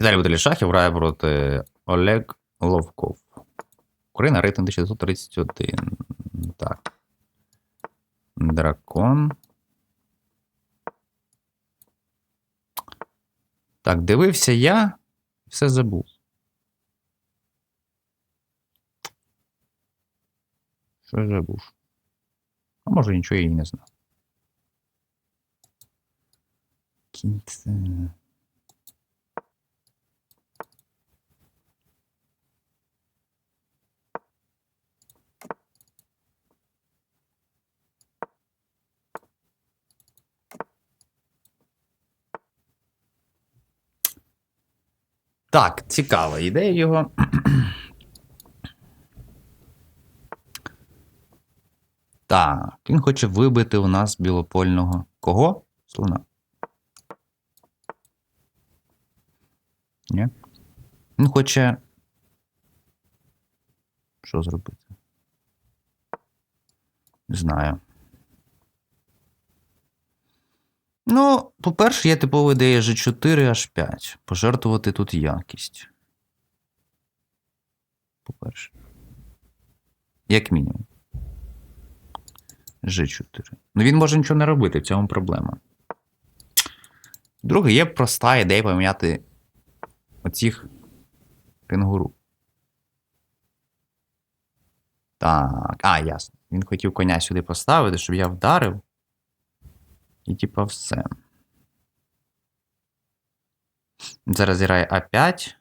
Віталій Баталій Шахів грає проти Олег Ловков. Україна рейтинг 1931. Так. Дракон. Так, дивився я, все забув. Що забув? А може нічого я і не знав. Кінце. Так, цікава ідея його. Так, він хоче вибити у нас білопольного. Кого? Слона. Ні? Він хоче. Що зробити? Не знаю. Ну, по-перше, є типова ідея G4 H5. Пожертвувати тут якість. По-перше. Як мінімум. G4. Ну він може нічого не робити, в цьому проблема. Друге, є проста ідея поміняти оцих кенгуру. Так, а, ясно. Він хотів коня сюди поставити, щоб я вдарив. І типа все. Зараз грає А5.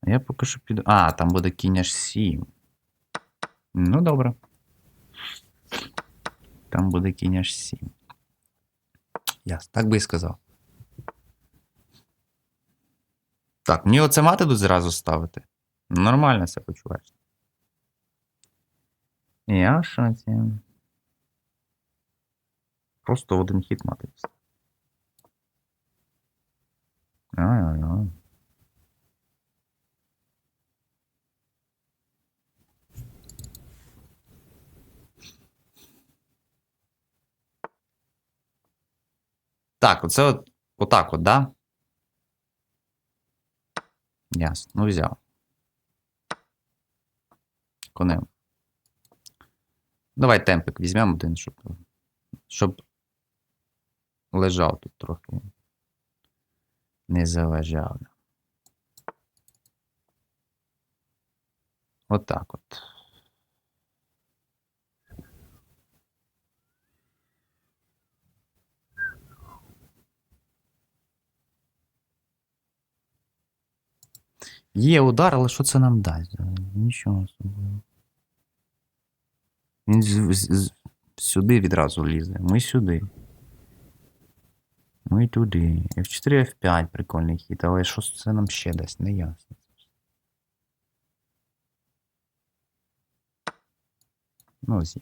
А я поки що піду. А, там буде кінь аж 7. Ну, добре. Там буде кінь аж 7. Ясно, так би і сказав. Так, мені оце мати тут зразу ставити. Нормально це почуваєш. Я в шоці. Просто в один хід мати. Ай-ай-ай. Так, оце от, отак от, да? Ясно, ну взяв. Конем. Давай темпик візьмемо один, щоб, щоб лежав тут трохи. Не заважав. Отак от. Є удар, але що це нам дасть? Нічого особливого. Він сюди відразу лізе. Ми сюди. Ми туди. F4, F5 прикольний хід, але що це нам ще дасть, не ясно. Ну, ось.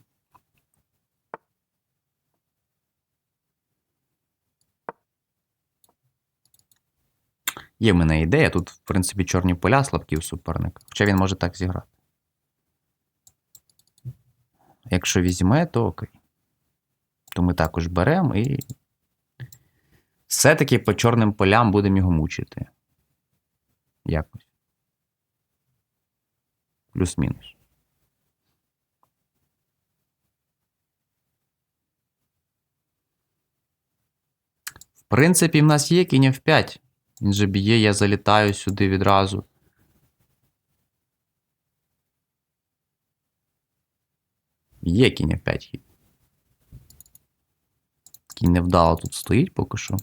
Є в мене ідея. Тут, в принципі, чорні поля слабкі у суперника. Хоча він може так зіграти. Якщо візьме, то окей. То ми також беремо і. Все-таки по чорним полям будемо його мучити. Якось. Плюс-мінус. В принципі, в нас є кінь F5. Він же б'є, я залітаю сюди відразу. Є кінь F5 хід. Кінь невдало тут стоїть поки що.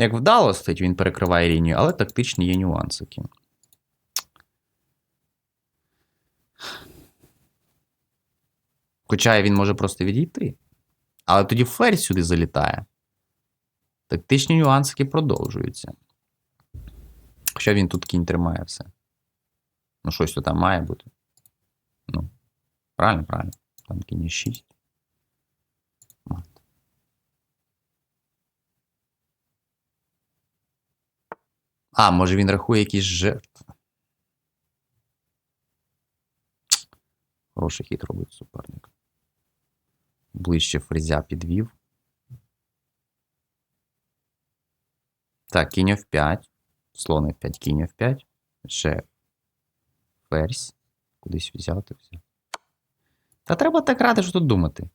Як вдало стоїть, він перекриває лінію, але тактичні є нюансики. Хоча він може просто відійти. Але тоді ферзь сюди залітає. Тактичні нюансики продовжуються. Хоча він тут кінь тримає все. Ну, щось то там має бути. Ну, правильно, правильно. Там кінь 6. А, може він рахує якісь жертви. Хороший хід робить суперник. Ближче фрезя підвів. Так, кінь F5. Слон F5, кінь F5. Ще ферзь. Кудись взяти. Та треба так грати, що тут думати.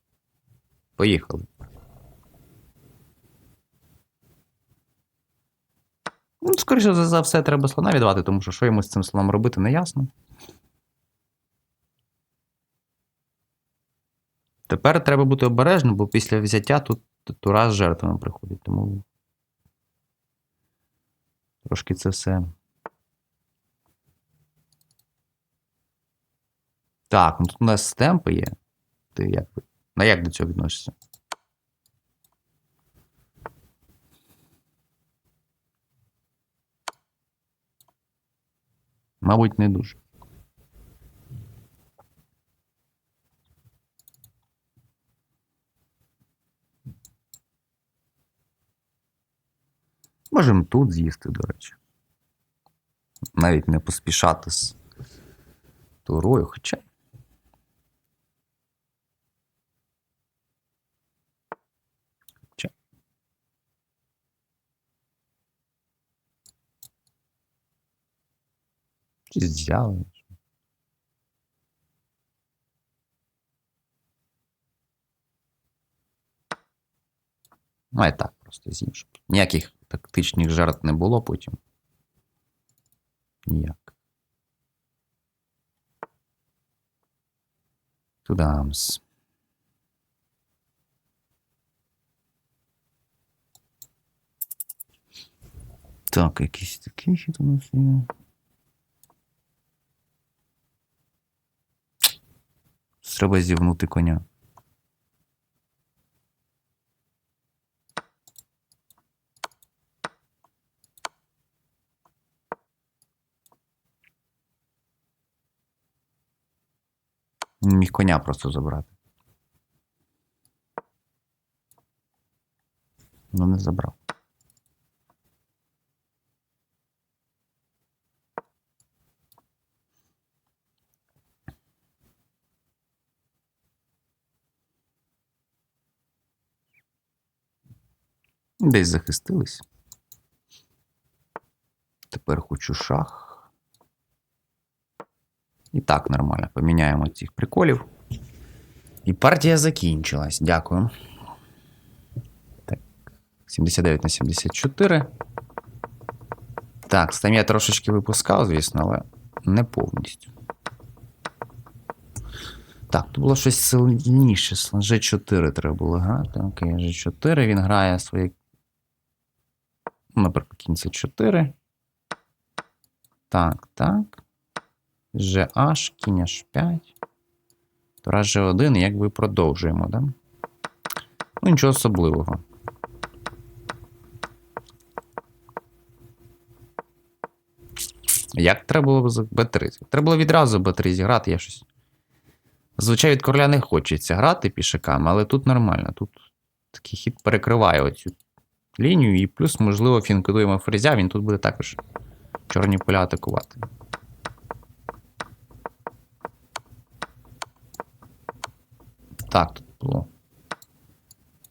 Поїхали. Ну, скоріше за все, треба слона віддавати, тому що що йому з цим слоном робити, не ясно. Тепер треба бути обережним, бо після взяття тут тура з жертвами приходить, тому. Трошки це все. Так, ну тут у нас темпи є. Ти як. На як до цього відносишся? Мабуть, не дуже. Можемо тут з'їсти, до речі. Навіть не поспішати з турою, хоча. Чи взяли? Ну, і так просто з'їм, щоб ніяких тактичних жертв не було потім. Ніяк. Тудамс. Так, якийсь такий хід у нас є. Треба зівнути коня. Міг коня просто забрати. Ну, не забрав. Десь захистились. Тепер хочу шах. І так, нормально. Поміняємо цих приколів. І партія закінчилась. Дякую. Так. 79 на 74. Так, стам я трошечки випускав, звісно, але не повністю. Так, тут було щось сильніше. G4 треба було грати. Окей, G4. Він грає свої. Ну, Наприклад, кінці 4. Так, так. GH, кінь H5. Тура G1, якби продовжуємо, да? Ну, нічого особливого. Як треба було з Б3? Треба було відразу Б3 зіграти, я щось. Зазвичай від короля не хочеться грати пішаками, але тут нормально. Тут такий хід перекриває оцю лінію, і плюс, можливо, фінкодуємо фрезя, він тут буде також чорні поля атакувати. Так, тут було.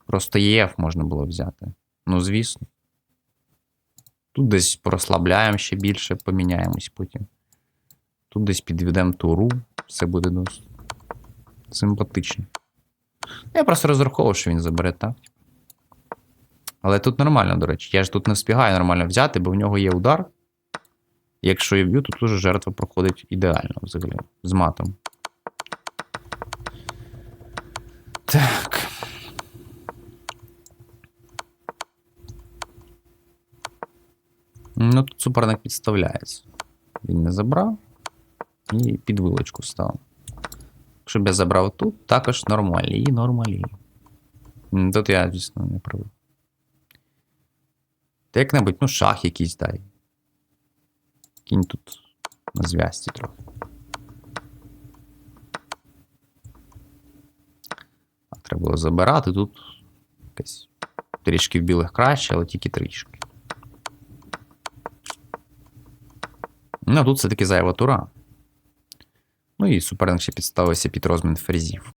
Просто ЄФ можна було взяти. Ну, звісно. Тут десь прослабляємо ще більше, поміняємось потім. Тут десь підведемо туру, все буде досить симпатично. Я просто розраховував, що він забере так. Але тут нормально, до речі. Я ж тут не встигаю нормально взяти, бо в нього є удар. Якщо я б'ю, то тут вже жертва проходить ідеально взагалі. З матом. Так. Ну, тут суперник підставляється. Він не забрав і під вилочку став. Б я забрав тут, також нормалі і нормалі. Тут я, звісно, не правий. Та як-небудь, ну, шах якийсь дай. Кінь тут на зв'язці трохи. А треба було забирати тут якесь трішки в білих краще, але тільки трішки. Ну, тут все-таки зайва тура. Ну і суперник ще підставився під розмін фрезів.